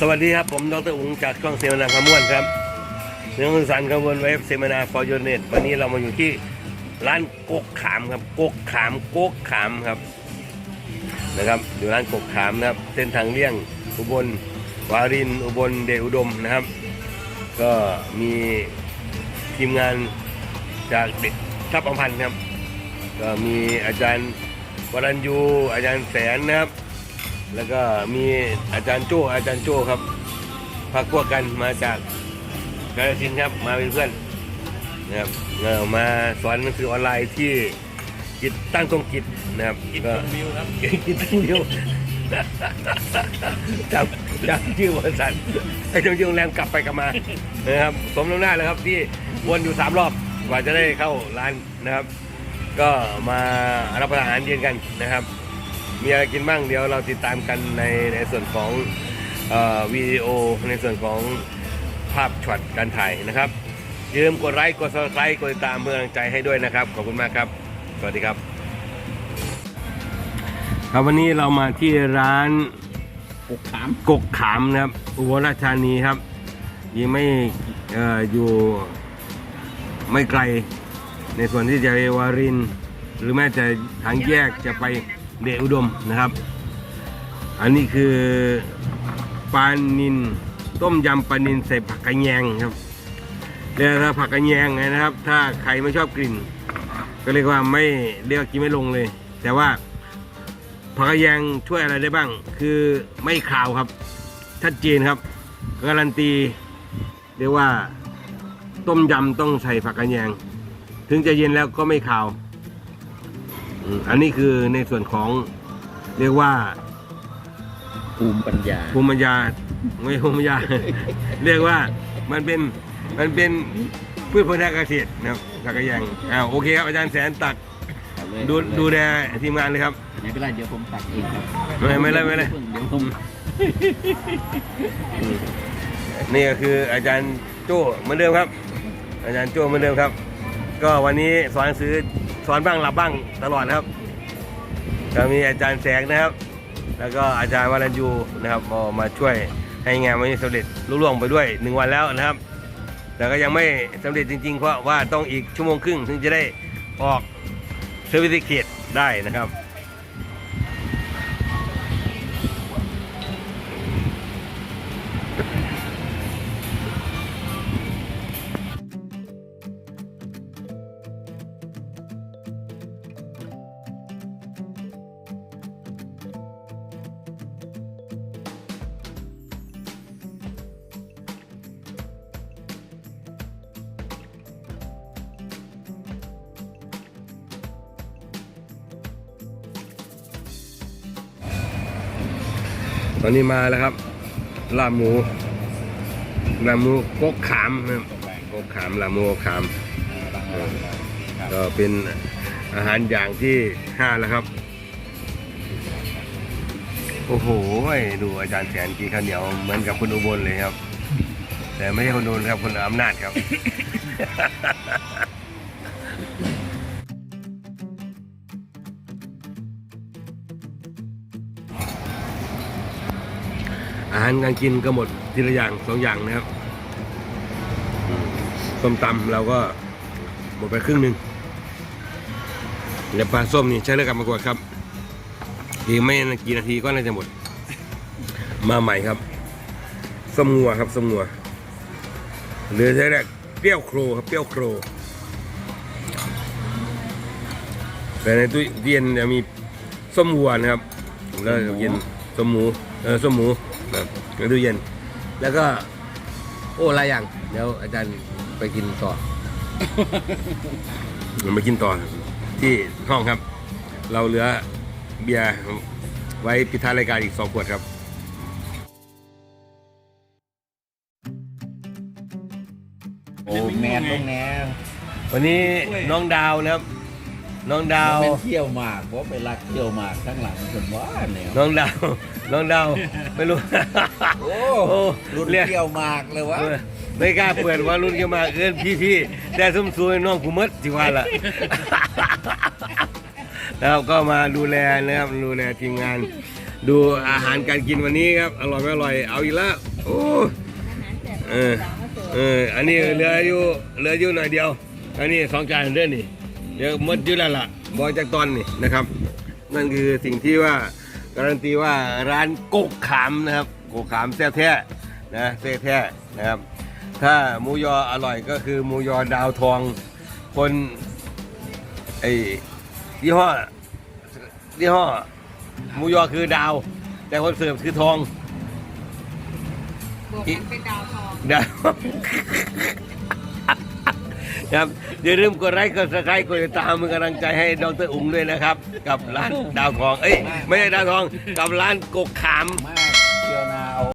สวัสดีครับ ผมดรอุ๋งจากช่องเสมนาขมวนครับเรื่องสารขบวนเว็บเสมนาฟอร์ยูเนตวันนี้เรามาอยู่ที่ร้านกกขามครับกกขามกกขามครับนะครับอยู่ร้านกกขามนะครับเส้นทางเลี่ยงอุบลวารินอุบลเดอุดมนะครับ ก็มีทีมงานจากเด็กทัพอำพันธ์ครับ ก็มีอาจารย์วรัญยูอาจารย์แสนนะครับ แล้วก็มีอาจารย์โจ้อาจารย์โจ้ครับพักพวกกันมาจากกาฬสินธุ์ครับมาเป็นเพื่อนนะครับเออมาสอนหนังสือออนไลน์ที่จิตตั้งตรงจิตนะครับก็วิวครับกินตั้งเดียวจับจับชื่อบริษัทไอ้เจ้าที่โรงแรมกลับไปกลับมานะครับสมน้ำหน้าเลยครับที่วนอยู่สามรอบกว่าจะได้เข้าร้านนะครับ ก็มารับประทานอาหารเย็นกันนะครับ มีอะไรกินบ้างเดี๋ยวเราติดตามกันในในส่วนของเอ่อวิดีโอในส่วนของภาพช็อตการถ่ายนะครับอย่าลืมกดไลค์กด subscribe กดติดตามเพื่อเป็นกำลังใจให้ด้วยนะครับ ขอบคุณมากครับ สวัสดีครับ ครับวันนี้เรามาที่ร้านปกขามกกขามนะครับ อุบลราชธานีครับยังไม่เอ่ออยู่ไม่ไกล ในส่วนที่จะไปวาริน หรือแม้แต่ทางแยกจะไป เดชอุดมนะครับ อันนี้คือปลานินต้มยำปลานินใส่ผักกระแยงครับแล้วถ้าผักกระแยงนะครับ ถ้าใครไม่ชอบกลิ่น ก็เรียกว่าไม่เรียกกินไม่ลงเลย แต่ว่าผักกระแยงช่วยอะไรได้บ้าง คือไม่ขาวครับชัดเจนครับการันตีเรียกว่าต้มยำต้องใส่ผักกระแยง ถึงจะเย็นแล้วก็ไม่ขาว อืมอันนี้คือในส่วนของเรียกว่าภูมิปัญญา ภูมิปัญญาไม่ภูมิปัญญา เรียกว่ามันเป็นมันเป็นพืชพันธุ์ทางเกษตรนะครับผักกระแยงอ้าวโอเคครับอาจารย์แสนตักเอาเลยดูเอาเลยดูแลทีมงานเลยครับไม่เป็นไรเดี๋ยวผมตักเองครับไม่ไม่เป็นไรไม่เป็นไรเดี๋ยวผมนี่ก็คืออาจารย์โจ้เหมือนเดิมครับ อาจารย์โจ้เหมือนเดิมครับ ก็วันนี้สอนหนังสือ สอนบ้างหลับบ้างตลอดนะครับ ก็มีอาจารย์แสงนะครับ แล้วก็อาจารย์วรัญยูนะครับมามาช่วยให้งานวันนี้สำเร็จลุล่วงไปด้วยหนึ่งวันแล้วนะครับ แต่ก็ยังไม่สำเร็จจริงๆ เพราะว่าต้องอีกชั่วโมงครึ่งถึงจะได้ออกเซอร์วิสเกตได้นะครับ ตอนนี้มาแล้วครับลาบหมูลาบหมูกกขามนะครับกกขามลาบหมูกกขาม ก็เป็นอาหารอย่างที่ห้าแล้วครับ โอ้โห ดูอาจารย์แสนกินข้าวเหนียวเหมือนกับคนอุบลเลยครับ แต่ไม่ใช่คนอุบลครับคนอำนาจครับ อาหารการกินก็หมดทีละอย่างสองอย่างนะครับส้มตำเราก็หมดไปครึ่งหนึ่งเดี๋ยวปลาส้มนี่ใช้เลือกกลับมากวดครับอีกไม่กี่นาทีก็น่าจะหมด มาใหม่ครับส้มงัวครับส้มงัวหรือใช้แรกเปรี้ยวโครครับเปรี้ยวโครแต่ในตู้เย็นจะมีส้มวัวนะครับแล้วเย็นส้มหมูเออส้มหมู นะครับในตู้เย็น แล้วก็ โอ้หลายอย่าง เดี๋ยวอาจารย์ไปกินต่อเราไปกินต่อที่ห้องครับ เราเหลือเบียร์ไว้ปิดท้ายรายการอีกสองขวดครับ โอ้แมนตรงแนววันนี้น้องดาวนะครับ น้องดาว เป็นเที่ยวหมากผมไปรักเที่ยวหมากข้างหลังคนว่าแนวน้องดาว น้องดาว ไม่รู้ โอ้โอ้รุ่นเรียก เที่ยวหมากเลยวะเออไม่กล้าเปิดว่ารุ่นกันมาเอื้อนพี่พี่ๆแต่สมซวยน้องผู้มดจิว่าละแล้วก็มาดูแลนะครับดูแลทีมงาน ดูอาหารการกินวันนี้ครับ อร่อยไม่อร่อยเอาอีกแล้วโอ้อาหารแซ่บเออสาวมาเสิร์ฟเอออันนี้เหลืออยู่เหลืออยู่หน่อยเดียว อันนี้สองจานเด้อนี่ เดี๋ยวหมดอยู่แล้วล่ะบอยจากตอนนี่นะครับ นั่นคือสิ่งที่ว่าการันตีว่าร้านกกขามนะครับกกขามแท้แท้ๆนะแท้แท้ๆนะครับ ถ้าหมูยออร่อยก็คือหมูยอดาวทองคนไอ้ยี่ห้อยี่ห้อหมูยอคือดาว แต่คนเสิร์ฟคือทองบวกกันเป็นดาวทองดาว ครับอย่าลืมกดไลค์กดซับสไครต์กดติดตามเป็นกำลังใจให้ดรอุ๋งด้วยนะครับ กับร้านดาวทอง เอ้ย ไม่ใช่ดาวทอง กับร้านกกขาม มา